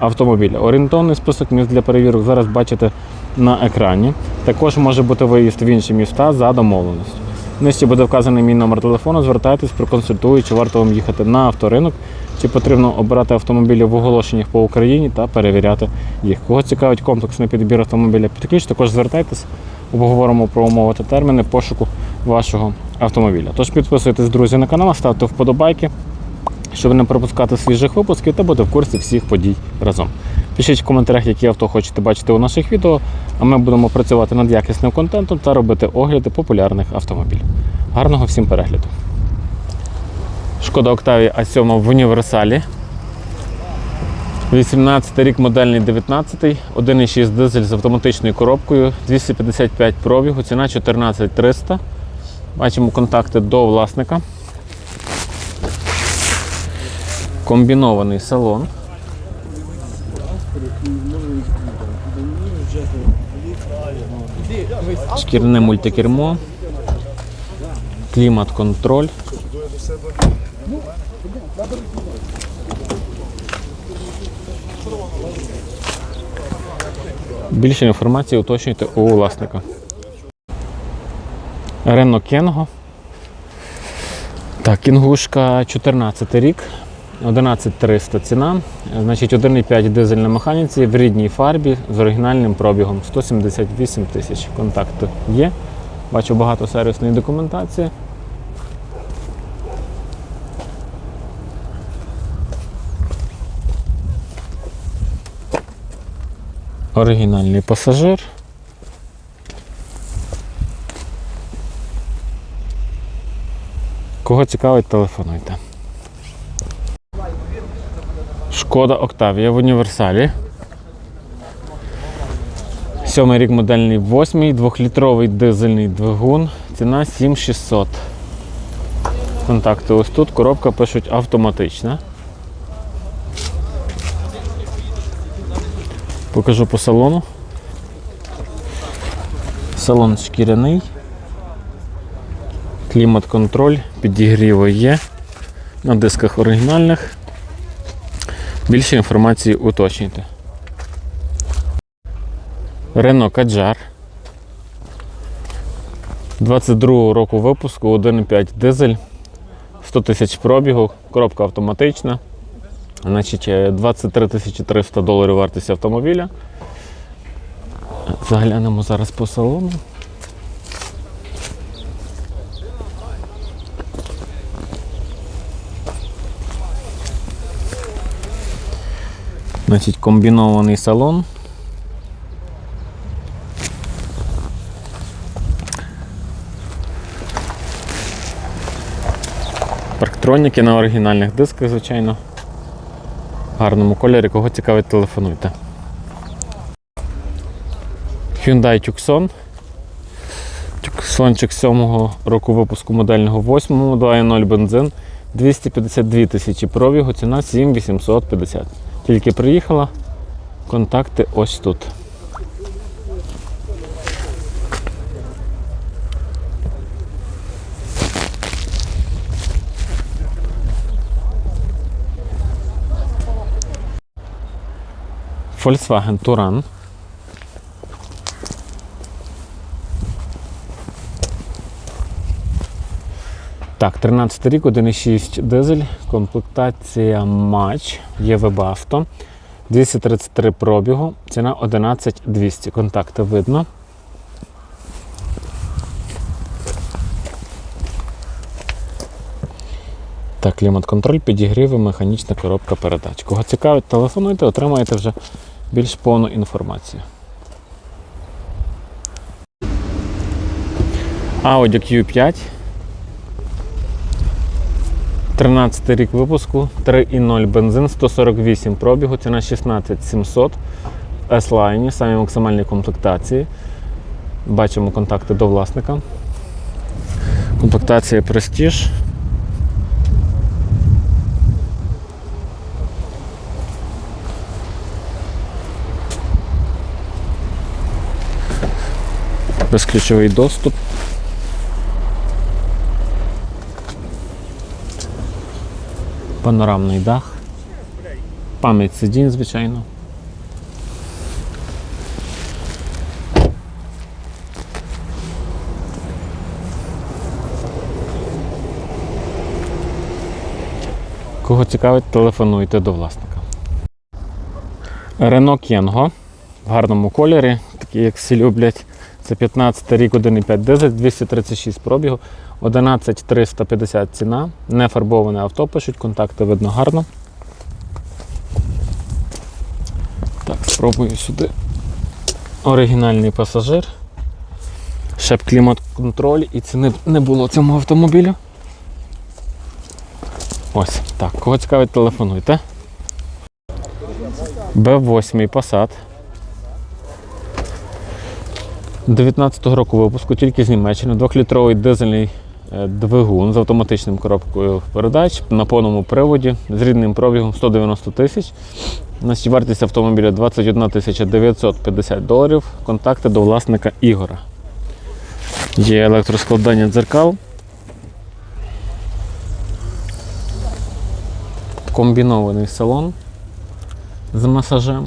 автомобіля. Орієнтовний список міст для перевірок зараз бачите на екрані. Також може бути виїзд в інші міста за домовленістю. Нижче буде вказаний мій номер телефону. Звертайтесь, проконсультую, чи варто вам їхати на авторинок, чи потрібно обирати автомобілі в оголошеннях по Україні та перевіряти їх. Кого цікавить комплексний підбір автомобіля під ключ, також звертайтесь, обговоримо про умови та терміни пошуку вашого автомобіля. Тож підписуйтесь, друзі, на канал, ставте вподобайки, щоб не пропускати свіжих випусків та бути в курсі всіх подій разом. Пишіть в коментарях, які авто хочете бачити у наших відео, а ми будемо працювати над якісним контентом та робити огляди популярних автомобілів. Гарного всім перегляду! Шкода Октавія А7 в універсалі. 18 рік модельний 19, 1,6 дизель з автоматичною коробкою, 255 пробігу, ціна 14300. Бачимо контакти до власника. Комбінований салон. Шкірне мультикермо. Клімат-контроль. Більше інформації уточнюйте у власника. Рено Кенго. Так, кінгушка 14 рік, 11300 ціна. Значить, 1,5 дизель на механіці в рідній фарбі з оригінальним пробігом 178 тисяч. Контакти є. Бачу багато сервісної документації. Оригінальний пасажир. Кого цікавить, телефонуйте. Шкода Октавія в універсалі. Сьомий рік модельний восьмий, двохлітровий дизельний двигун. Ціна 7600. Контакти ось тут. Коробка пишуть автоматична. Покажу по салону. Салон шкіряний. Клімат-контроль, підігріви є. На дисках оригінальних. Більше інформації уточнюйте. Рено Каджар. 22 року випуску, 1,5 дизель, 100 тисяч пробігу, коробка автоматична. Значить, е, 23 300 доларів вартість автомобіля. Заглянемо зараз по салону. Значить, комбінований салон. Парктроніки на оригінальних дисках, звичайно. В гарному кольорі, кого цікавить, телефонуйте. Hyundai Tucson. Tucsonчик 7 року випуску модельного 8 2.0 бензин. 252 тисячі пробігу, ціна 7850. Тільки приїхала. Контакти ось тут. Volkswagen Touran. Так, 13 рік, 1,6 дизель, комплектація матч, є авто. 233 пробігу, ціна 11200. Контакти видно. Так, клімат-контроль, підігріви, механічна коробка передач. Кого цікавить, телефонуйте, отримаєте вже більш повну інформацію. Audi Q5. 13 рік випуску, 3,0 бензин, 148 пробігу, ціна 16 700 S-Line, самі максимальні комплектації. Бачимо контакти до власника. Комплектація Prestige. Безключовий доступ. Панорамний дах. Пам'ять сидінь, звичайно. Кого цікавить, телефонуйте до власника. Renault Кенго в гарному кольорі, такий як всі люблять. Це 15 рік 1,5 дизель, 236 пробігу, 11350 ціна, не фарбоване авто пишуть, контакти видно гарно. Так, спробую сюди. Оригінальний пасажир. Ще б клімат-контроль і ціни не було цьому автомобілю. Ось, так, кого цікавить, телефонуйте. Б8 Passat. 19-го року випуску, тільки з Німеччини, 2-літровий дизельний е, двигун з автоматичним коробкою передач на повному приводі з рідним пробігом 190 тисяч. Наші вартість автомобіля 21 950 доларів. Контакти до власника Ігора. Є електроскладання дзеркал. Комбінований салон з масажем.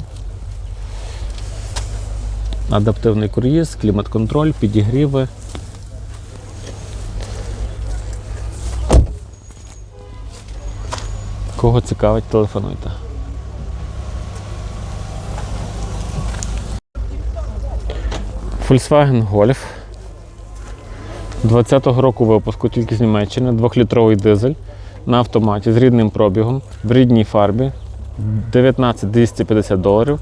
Адаптивний круїз, клімат-контроль, підігріви. Кого цікавить, телефонуйте. Volkswagen Golf 20-го року випуску тільки з Німеччини, 2-літровий дизель на автоматі з рідним пробігом, в рідній фарбі, 19 250 доларів.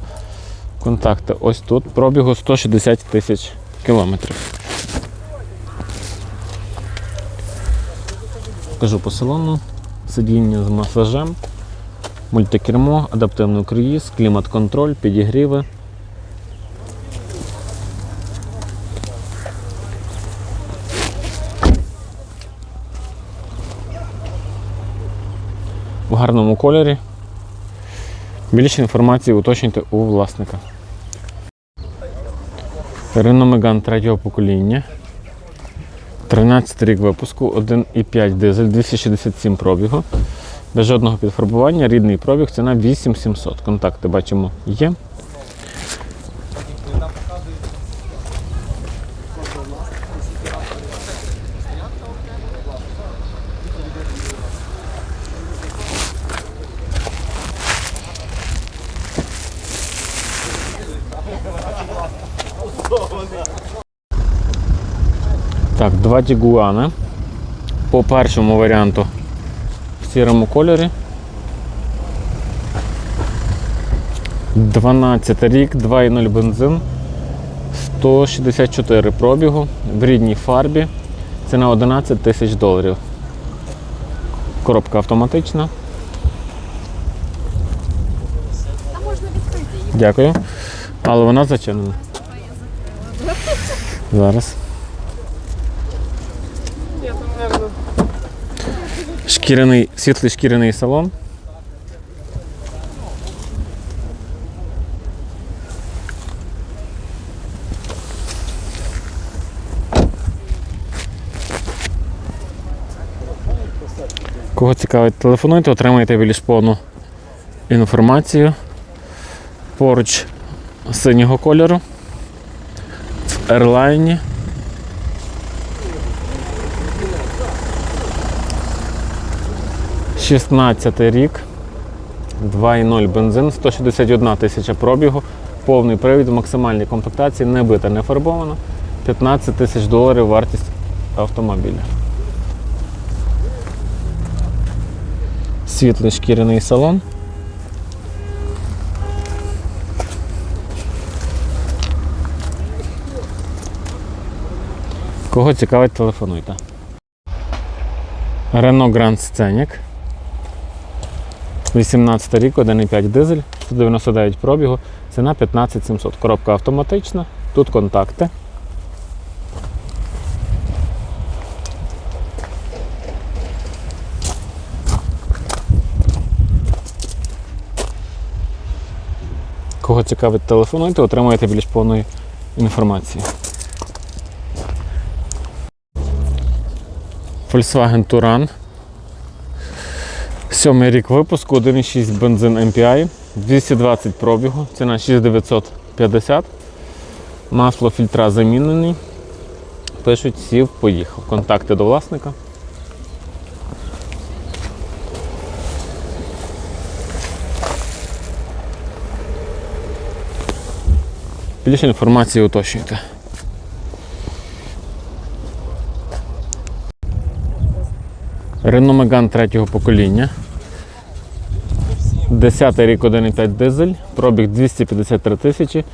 Контакти ось тут. Пробігу 160 тисяч кілометрів. Кажу по салону. Сидіння з масажем, мультикермо, адаптивний круїз, клімат-контроль, підігріви. В гарному кольорі. Більше інформації уточнюйте у власника. Рено Меган третього покоління. 13 рік випуску, 1,5 дизель, 267 пробігу. Без жодного підфарбування, рідний пробіг, ціна 8700. Контакти бачимо є. Так, два Тігуани. По першому варіанту в сірому кольорі. 12 рік, 2,0 бензин, 164 пробігу в рідній фарбі. Ціна 11 тисяч доларів. Коробка автоматична. Дякую. Але вона зачинена. Зараз. Шкіряний, світлий шкіряний салон. Кого цікавить, телефонуйте, отримаєте більш повну інформацію. Поруч синього кольору. В ерлайні. Шістнадцятий рік. 2,0 бензин, 161 тисяча пробігу, повний привід в максимальній комплектації, не бита, не фарбована. 15 тисяч доларів вартість автомобіля. Світлий шкіряний салон. Кого цікавить, телефонуйте. Renault Grand Scenic. 18 рік, 1,5 дизель, 199 пробігу, ціна 15700. Коробка автоматична, тут контакти. Кого цікавить, телефонуйте, отримуєте більш повної інформації. Volkswagen Touran Сьомий рік випуску, 1,6 бензин MPI, 220 пробігу, ціна 6950. Масло фільтра замінений. Пишуть, сів, поїхав. Контакти до власника. Більше інформації уточнюйте. Renault Megane третього покоління. 10 рік 1,5 дизель, пробіг 253 тисячі.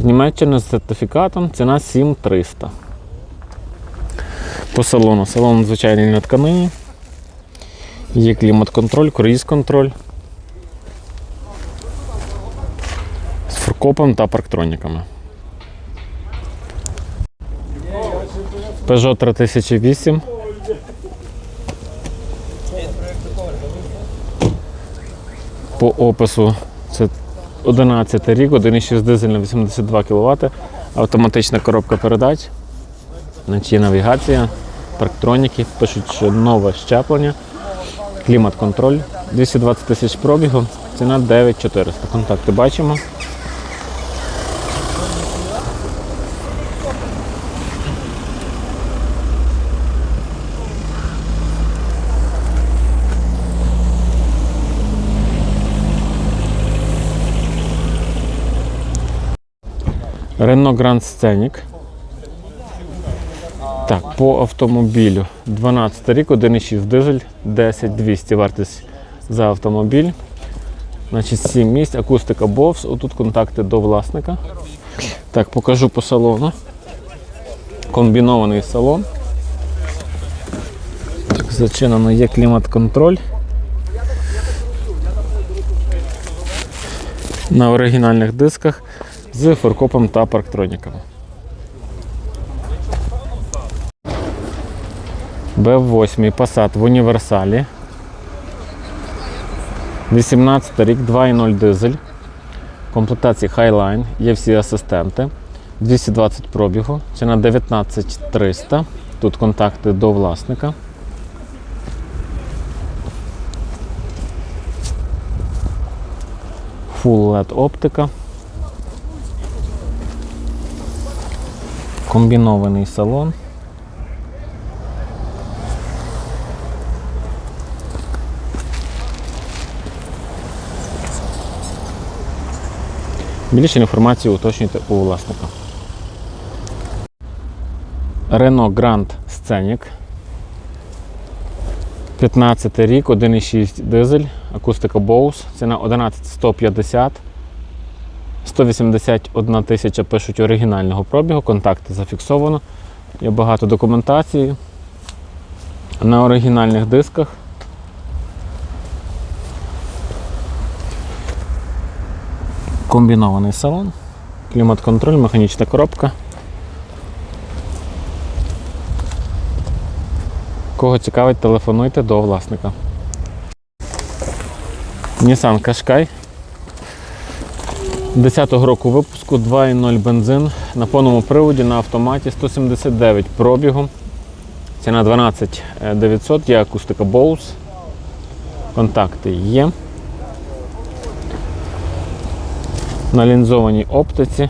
З Німеччини з сертифікатом, ціна 7300. По салону. Салон звичайний на тканині. Є клімат-контроль, круїз-контроль. З фуркопом та парктроніками. Peugeot 3008. По опису це 11 рік, 1,6 дизель на 82 кВт, автоматична коробка передач, є навігація, парктроніки, пишуть, що нове щеплення, клімат-контроль, 220 тисяч пробігу, ціна 9400. Контакти бачимо. Renault Grand Scenic. Так, по автомобілю 12 рік, 1,6 дизель, 10 200 вартість за автомобіль. Значить, 7 місць, акустика Bose, отут контакти до власника. Так, покажу по салону. Комбінований салон. Так, зачинено є клімат-контроль. На оригінальних дисках з форкопом та парктроніками. Б8 Passat в універсалі. 18 рік, 2.0 дизель. Комплектації Highline, є всі асистенти. 220 пробігу, ціна 19300. Тут контакти до власника. Full LED оптика. Комбінований салон. Більше інформації уточнюйте у власника. Renault Grand Scenic. 15 рік, 1,6 дизель, акустика Bose, ціна 11150. 181 тисяча пишуть оригінального пробігу, контакти зафіксовано. Є багато документації. На оригінальних дисках. Комбінований салон, клімат-контроль, механічна коробка. Кого цікавить, телефонуйте до власника. Nissan Qashqai 10-го року випуску 2.0 бензин на повному приводі на автоматі 179 пробігу. Ціна 12 900, є акустика Bose. Контакти є. На лінзованій оптиці.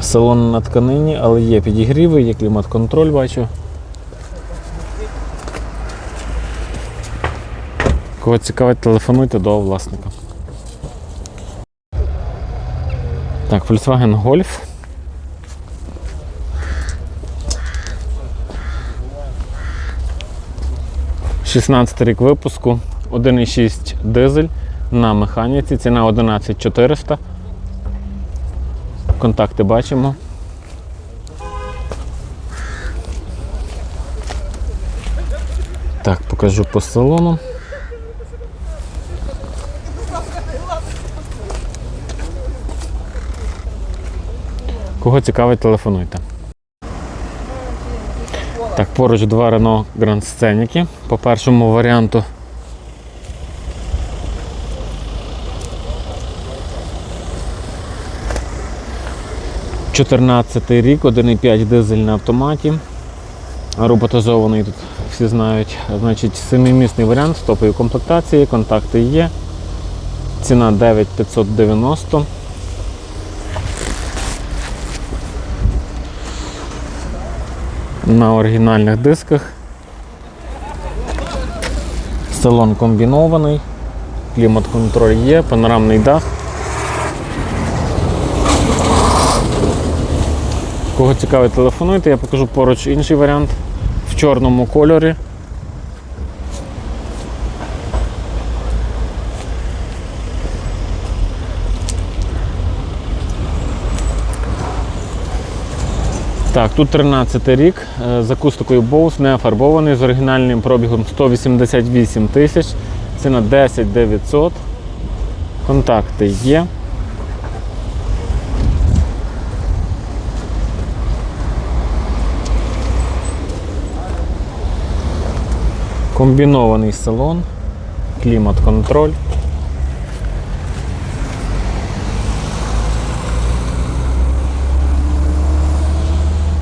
Салон на тканині, але є підігріви, є клімат-контроль, бачу. Кого цікавить, телефонуйте до власника. Так, Volkswagen Golf. Шістнадцятий рік випуску, 1,6 дизель на механіці, ціна 11400. Контакти бачимо. Так, покажу по салону. Кого цікавить, телефонуйте. Так, поруч два Renault Grand Scenic. По першому варіанту. Чотирнадцятий рік, 1,5 дизель на автоматі. Роботизований тут всі знають. Значить, семимісний варіант з топової комплектації, контакти є. Ціна 9590. На оригінальних дисках. Салон комбінований, клімат-контроль є, панорамний дах. Кого цікавить, телефонуйте, я покажу поруч інший варіант в чорному кольорі. Так, тут 13 рік, е, з акустикою Bose, не фарбований, з оригінальним пробігом 188 тисяч, ціна 10 900. Контакти є. Комбінований салон, клімат-контроль.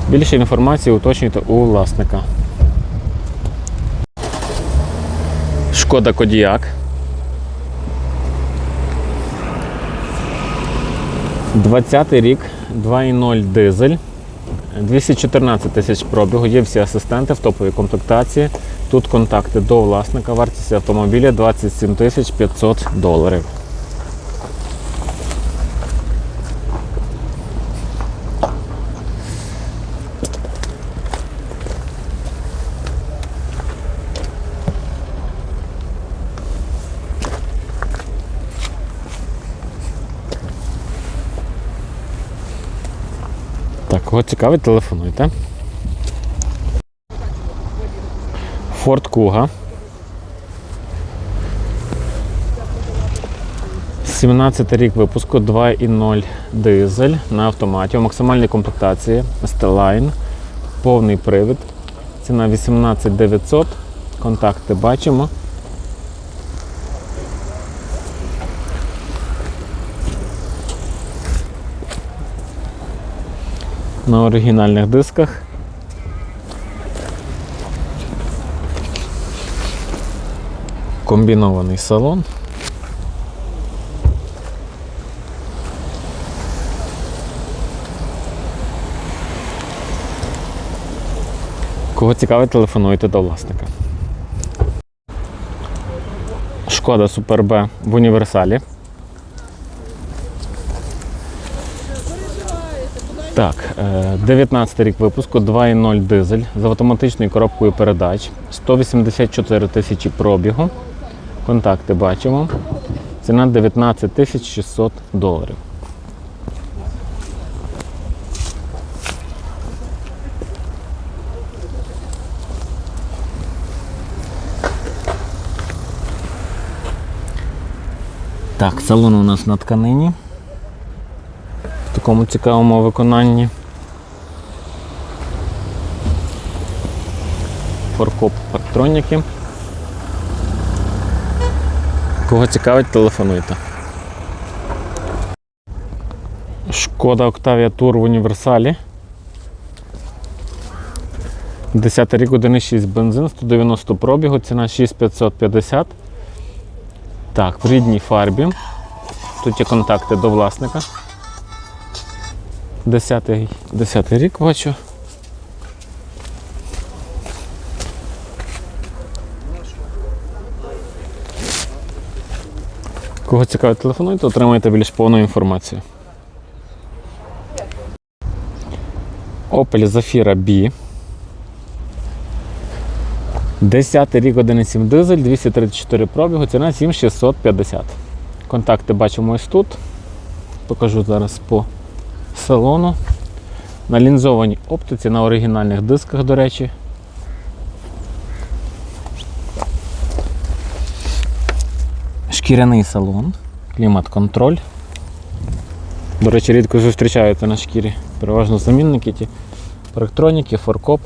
Більше інформації уточнюйте у власника. Шкода Кодіак. 20 рік, 2.0 дизель. 214 тисяч пробігу, є всі асистенти в топовій комплектації. Тут контакти до власника, вартість автомобіля 27 тисяч 500 доларів. Так, кого цікавить, телефонуйте. Ford Kuga. 17 рік випуску 2.0 дизель на автоматі у максимальній комплектації S-Line. Повний привід. Ціна 18 900. Контакти бачимо. На оригінальних дисках. Комбінований салон. Кого цікавить, телефонуйте до власника. Шкода Супер Б в універсалі. Так, е, 19 рік випуску, 2.0 дизель з автоматичною коробкою передач, 184 тисячі пробігу. Контакти бачимо. Ціна 19 тисяч 600 доларів. Так, салон у нас на тканині. Такому цікавому виконанні. Форкоп парктроніки. Кого цікавить, телефонуйте. Шкода Octavia Tour в універсалі. 10 рік 1,6 бензин, 190 пробігу, ціна 6550. Так, в рідній фарбі. Тут є контакти до власника. 10, 10 рік бачу. Кого цікавить, телефонуйте, отримаєте більш повну інформацію. Opel Zafira B. 10 рік 1,7 дизель, 234 пробігу, ціна 7650. Контакти бачимо ось тут. Покажу зараз по салону. На лінзованій оптиці, на оригінальних дисках, до речі. Шкіряний салон, клімат-контроль. До речі, рідко зустрічаються на шкірі. Переважно замінники ті. Електроніки, форкоп.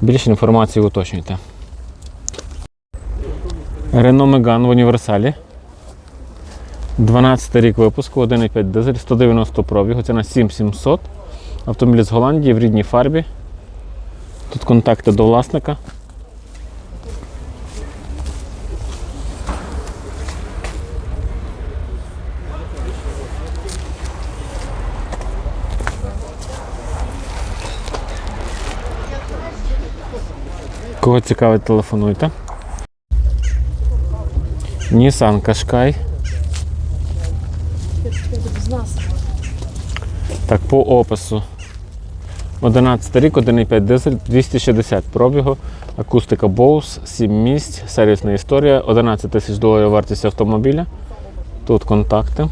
Більше інформації уточнюйте. Renault Megane в універсалі. 12 рік випуску, 1,5 дизель, 190 пробігу, ціна 7700. Автомобіль з Голландії в рідній фарбі. Тут контакти до власника. Кого цікавить, телефонуйте. Nissan Qashqai. З нас. Так, по опису. 11 рік, 1,5 дизель, 260 пробігу, акустика Bose, 7 місць, сервісна історія, 11 тисяч доларів вартість автомобіля. Тут контакти.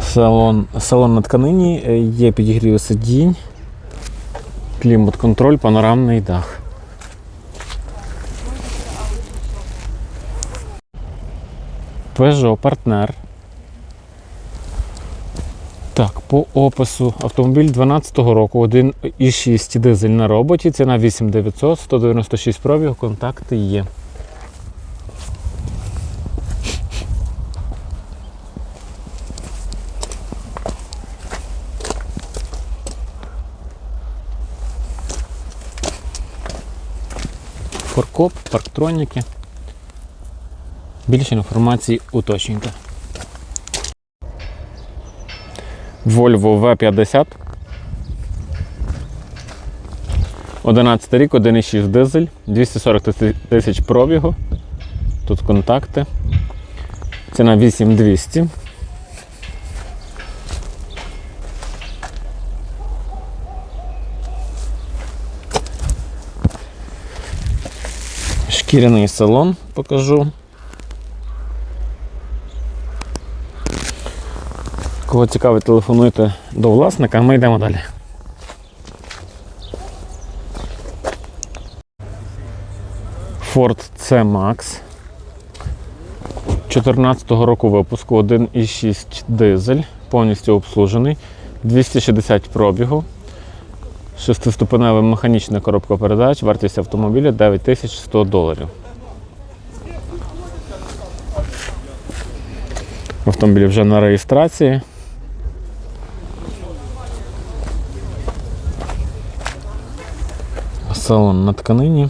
Салон, салон на тканині, е, є підігрів сидінь, клімат-контроль, панорамний дах. Peugeot партнер. Так, по опису автомобіль 12-го року, 1,6 дизель на роботі, ціна 8900, 196 пробіг, контакти є. Форкоп, парктроніки. Більше інформації уточнюйте. Volvo V50. 11 рік, 1,6 дизель, 240 тисяч пробігу. Тут контакти. Ціна 8200. Шкіряний салон покажу. Кого цікавить, телефонуйте до власника, ми йдемо далі. Ford C-Max. 14-го року випуску 1,6 дизель, повністю обслужений, 260 пробігу, шестиступенева механічна коробка передач, вартість автомобіля 9100 доларів. Автомобіль вже на реєстрації. Салон на тканині.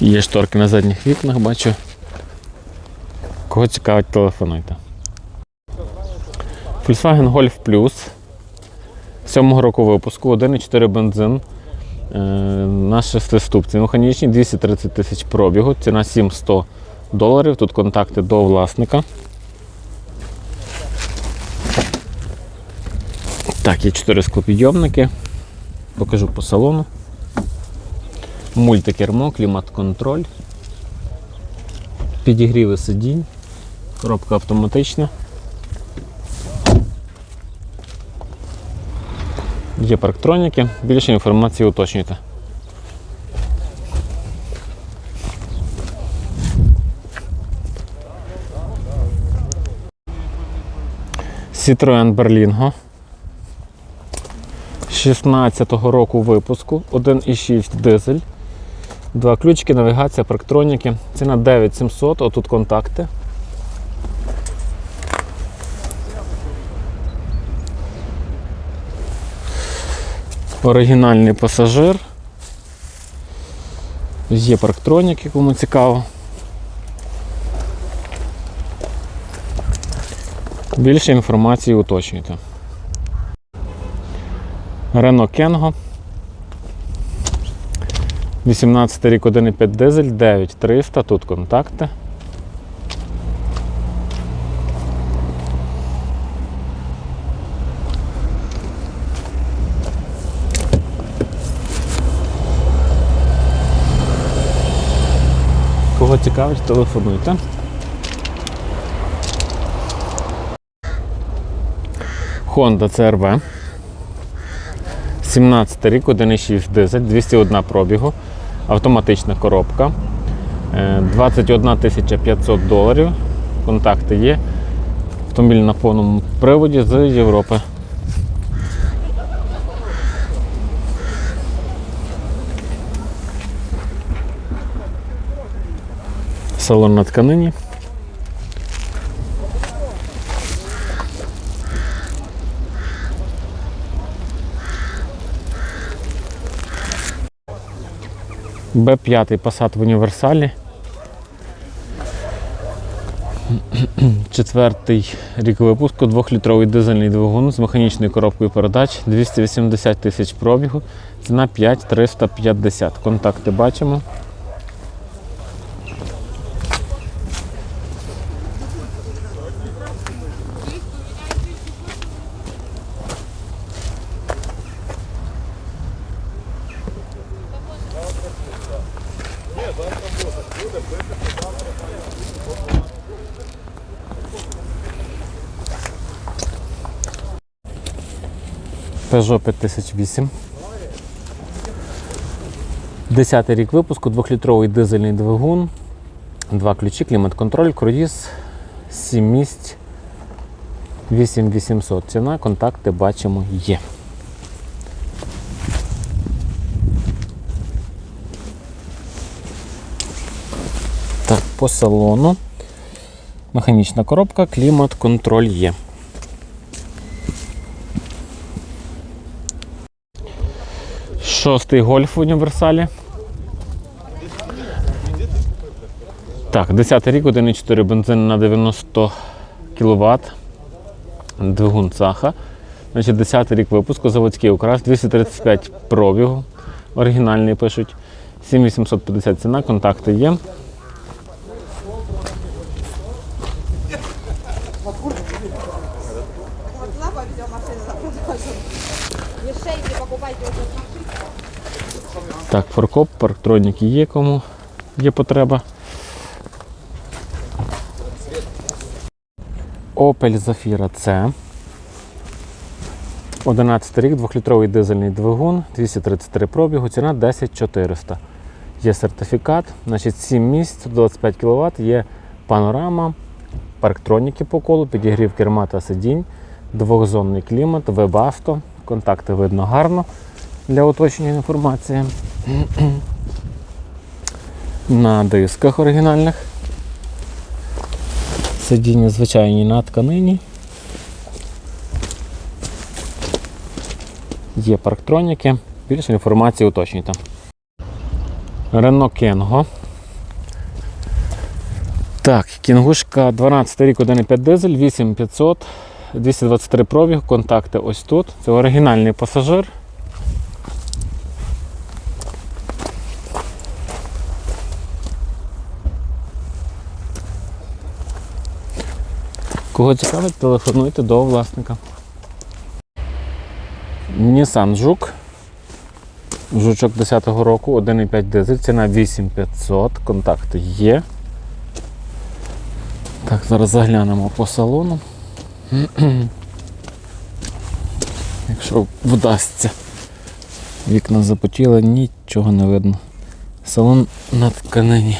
Є шторки на задніх вікнах, бачу. Кого цікавить, телефонуйте. Volkswagen Golf Plus. 7 року випуску, 1,4 бензин. Е, на шестиступці. Механічні 230 тисяч пробігу, ціна 700 доларів. Тут контакти до власника. Так, є 4 склопідйомники. Покажу по салону. Мультикермо, клімат-контроль. Підігріви сидінь. Коробка автоматична. Є парктроніки. Більше інформації уточнюйте. Citroen Berlingo. 16-го року випуску, 1,6 дизель. Два ключики, навігація, парктроніки. Ціна 9700, отут контакти. Оригінальний пасажир. Є парктроніки, кому цікаво. Більше інформації уточнюйте. Renault Kengo. 18 рік 1,5 дизель, 9300, тут контакти. Кого цікавить, телефонуйте. Honda CRV. 17 рік, 1,6 дизель, 201 пробігу, автоматична коробка. Е, 21 500 доларів. Контакти є. Автомобіль на повному приводі з Європи. Салон на тканині. Б5 Passat в універсалі. Четвертий рік випуску, двохлітровий дизельний двигун з механічною коробкою передач, 280 тисяч пробігу, ціна 5350. Контакти бачимо. Peugeot 5008. Десятий рік випуску, двохлітровий дизельний двигун, два ключі, клімат-контроль, круїз, 7 місць, 8800. Ціна, контакти бачимо є. Так, по салону. Механічна коробка, клімат-контроль є. Шостий гольф в універсалі. Так, 10 рік, 1,4 бензин на 90 кВт. Двигун Цаха. Значить, 10 рік випуску, заводський украс, 235 пробігу. Оригінальний пишуть. 7850 ціна, контакти є. Ешейки покупайте уже. Так, форкоп, парктроніки є кому є потреба. Opel Zafira C. 11 рік, 2-літровий дизельний двигун, 233 пробігу, ціна 10400. Є сертифікат, значить 7 місць, 125 кВт, є панорама, парктроніки по колу, підігрів керма та сидінь, двохзонний клімат, веб-авто. Контакти видно гарно для уточнення інформації. На дисках оригінальних. Сидіння звичайні на тканині. Є парктроніки. Більше інформації уточнюйте. Рено Кенго. Так, кінгушка 12 рік 1,5 дизель, 8500, 223 пробіг, контакти ось тут. Це оригінальний пасажир. Кого цікавить, телефонуйте до власника. Nissan Жук. Жучок 10-го року, 1,5 дизель, ціна 8500, контакти є. Так, зараз заглянемо по салону. Якщо вдасться. Вікна запотіли, нічого не видно. Салон на тканині.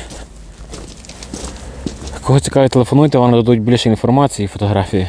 Кого цікавить, телефонуйте, вам дадуть більше інформації і фотографії.